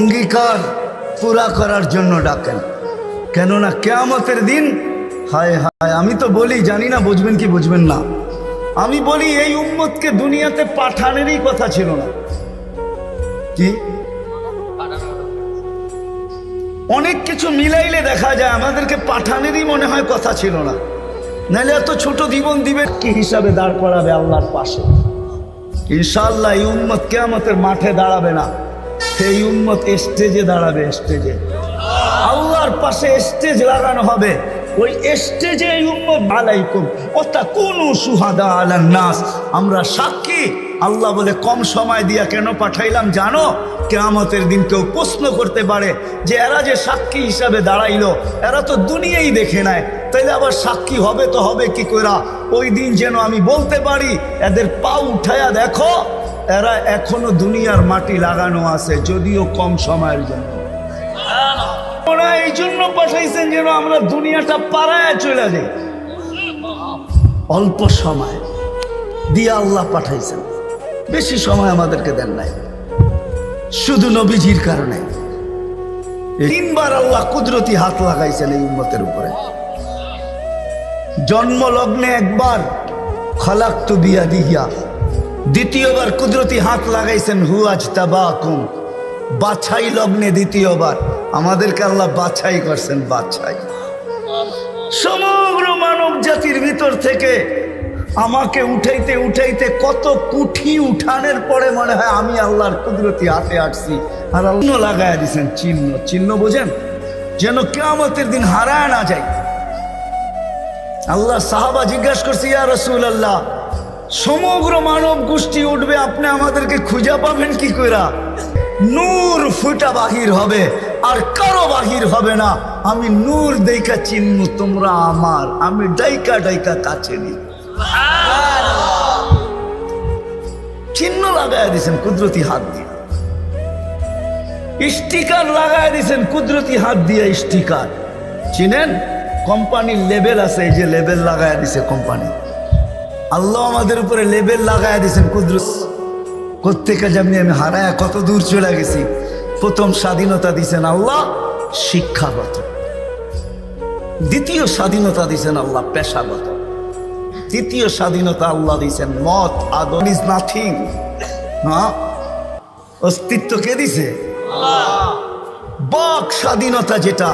অঙ্গীকার পুরা করার জন্য ডাকেন। কেননা কেয়ামতের দিন, হায় হায়, আমি তো বলি, জানি না বুঝবেন কি বুঝবেন না। আমি বলি, এই উম্মতকে দুনিয়াতে পাঠানেরই কথা ছিল না। কি? অনেক কিছু মিলাইলে দেখা যায়, আমাদেরকে পাঠানেরই মনে হয় কথা ছিল না। নাহলে এত ছোট জীবন দিবে, কি হিসাবে দাঁড় করাবে আল্লাহর পাশে? ইনশাল্লাহ এই উম্মত কেয়ামতের মাঠে দাঁড়াবে না। সেই উন্মত স্টেজে দাঁড়াবে, স্টেজে। আল্লাহর পাশে স্টেজ লাগানো হবে। ওই স্টেজে এই উম্মত, আলাইকুম। ওটা কোন সুহাদা আলান নাস। আমরা সাক্ষী। আল্লাহ বলে, কম সময় দিয়া কেন পাঠাইলাম জানো? কেয়ামতের দিন কেউ প্রশ্ন করতে পারে যে, এরা যে সাক্ষী হিসাবে দাঁড়াইলো, এরা তো দুনিয়াই দেখে নেয়। তাইলে আবার সাক্ষী হবে তো হবে কি করা ওই দিন যেন আমি বলতে পারি, এদের পা উঠায়া দেখো। এরা এখনও দুনিয়ার মাটি লাগানো আছে, যদিও কম সময়ের জন্য। ওরা এই জন্য পাঠাইছেন যেন আমরা দুনিয়াটা পাড়ায় চলে যাই। অল্প সময় দিয়ে আল্লাহ পাঠাইছেন। বেশি সময় আমাদেরকে দেন নাই। শুধু নবীজির কারণে। তিনবার আল্লাহ কুদরতি হাত লাগাইছেন এই উম্মতের উপরে। জন্মলগ্নে একবার খলাক তু বিয়া দিহিয়া দ্বিতীয়বার কুদরতি হাত লাগাইছেন হুয়াজ তাবাকুম বাছাই লগ্নে দ্বিতীয়বার। আমাদেরকে আল্লাহ বাছাই করছেন, বাছাই। সমগ্র মানব জাতির ভিতর থেকে আমাকে উঠাইতে উঠাইতে কত কুঠি উঠানের পরে মনে হয় আমি আল্লাহর কুদরতি হাতে আসছি আর অন্য লাগায় দিছেন, চিহ্ন চিহ্ন বোঝেন? যেন কেয়ামতের দিন হারায় না যায় আল্লাহ সাহাবা জিজ্ঞাসা করছি, ইয়া রসুল আল্লাহ সমগ্র মানব গোষ্ঠী উঠবে, আপনি আমাদেরকে খুঁজা পাবেন কি কইরা? নূর ফুটা বাহির হবে, আর কারও বাহির হবে না। আমি নূর দেইকা চিহ্ন তোমরা আমার। আমি ডাইকা ডাইকা কাছে নি চিহ্ন লাগায় দিছেন, কুদরতি হাত দিয়ে। স্টিকার লাগায় দিছেন, কুদরতি হাত দিয়ে স্টিকার। চিনেন? কোম্পানির লেবেল আছে, এই যে লেবেল লাগায় দিছে কোম্পানি। আল্লাহ আমাদের উপরে লেবেল লাগায় দিয়েছেন, কুদরত। কোথেকে যেমনি আমি হারায় কত দূর চলে গেছি। প্রথম স্বাধীনতা দিছেন আল্লাহ, শিক্ষাগত। দ্বিতীয় স্বাধীনতা দিছেন আল্লাহ, পেশাগত। তৃতীয় স্বাধীনতা আল্লাহ দিছেন মত, আদর ইজ নাথিং অস্তিত্ব কে দিছে? বাক স্বাধীনতা যেটা,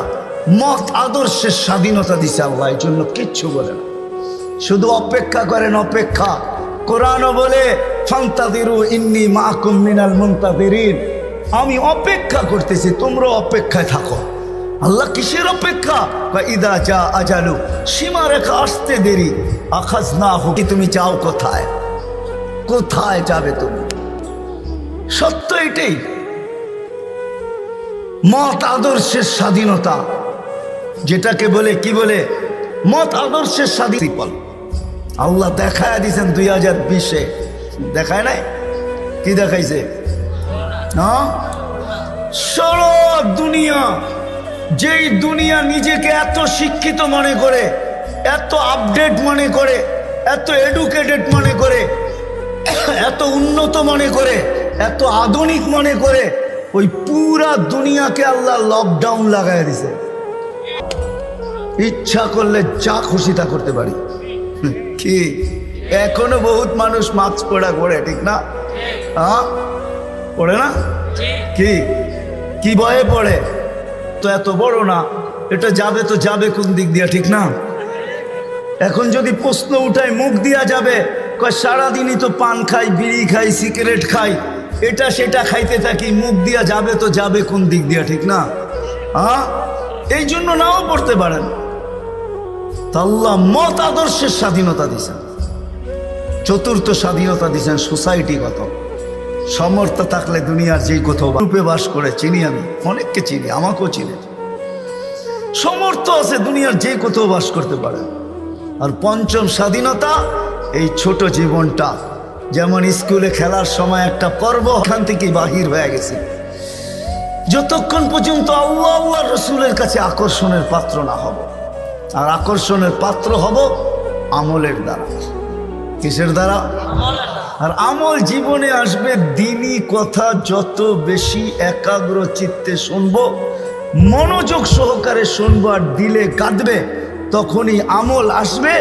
মত, আদর্শের স্বাধীনতা দিছে আল্লাহ, এই জন্য কিচ্ছু বলে না। শুধু অপেক্ষা করেন অপেক্ষা। কোরআনও বলে ইন্নি মিনাল আমি অপেক্ষা করতেছি তোমরা অপেক্ষায় থাকো। আল্লাহ কিসের অপেক্ষা? বা ইদা যা আজালু, সীমা রেখা আসতে দেরি। আখাজ না হোক তুমি যাও কোথায়? কোথায় যাবে তুমি? সত্য এটাই। মত আদর্শের স্বাধীনতা। যেটাকে বলে, কি বলে? মত আদর্শের স্বাধীন আল্লাহ দেখায় দিয়েছেন দুই হাজার বিশে। দেখায় নাই? কি দেখাইছে? সারা দুনিয়া। যেই দুনিয়া নিজেকে এত শিক্ষিত মনে করে, এত আপডেট মনে করে, এত এডুকেটেড মনে করে, এত উন্নত মনে করে, এত আধুনিক মনে করে, ওই পুরা দুনিয়াকে আল্লাহ লকডাউন লাগাই দিছে। ইচ্ছা করলে যা খুশি তা করতে পারি। কি? এখনও বহুত মানুষ মাস্ক পড়া করে ঠিক না? হ্যাঁ? পড়ে না? কি? কি ভয়ে পড়ে? তো এত বড় না, এটা যাবে তো যাবে কোন দিক দিয়া, ঠিক না? এখন যদি প্রশ্ন উঠায়, মুখ দিয়া যাবে সারাদিনই তো পান খাই, বিড়ি খাই, সিগারেট খাই, এটা সেটা খাইতে থাকি, মুখ দিয়া যাবে তো যাবে কোন দিক দিয়া, ঠিক না? হ্যাঁ? এই জন্য নাও পড়তে পারেন। আল্লাহ মত আদর্শের স্বাধীনতা দিছেন চতুর্থ স্বাধীনতা দিছেন সোসাইটিগত সমর্থ থাকলে দুনিয়ার যেই কোথাও রূপে বাস করে, চিনি আমি। অনেককে চিনি, আমাকেও চিনি। সমর্থ আছে দুনিয়ার যে কোথাও বাস করতে পারে। আর পঞ্চম স্বাধীনতা, এই ছোট জীবনটা। যেমন স্কুলে খেলার সময় একটা পর্ব, ওখান থেকে বাহির হয়ে গেছে। যতক্ষণ পর্যন্ত আল্লাহ আল্লাহ রসুলের কাছে আকর্ষণের পাত্র না হব। আর আকর্ষণের পাত্র হব আমলের দ্বারা। কিসের দ্বারা? আর আমল জীবনে আসবে, দিনই কথা যত বেশি একাগ্র চিত্তে শুনব, মনোযোগ সহকারে শুনব আর দিলে কাঁদবে, তখনই আমল আসবে,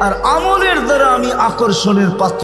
আর আমলের দ্বারা আমি আকর্ষণের পাত্র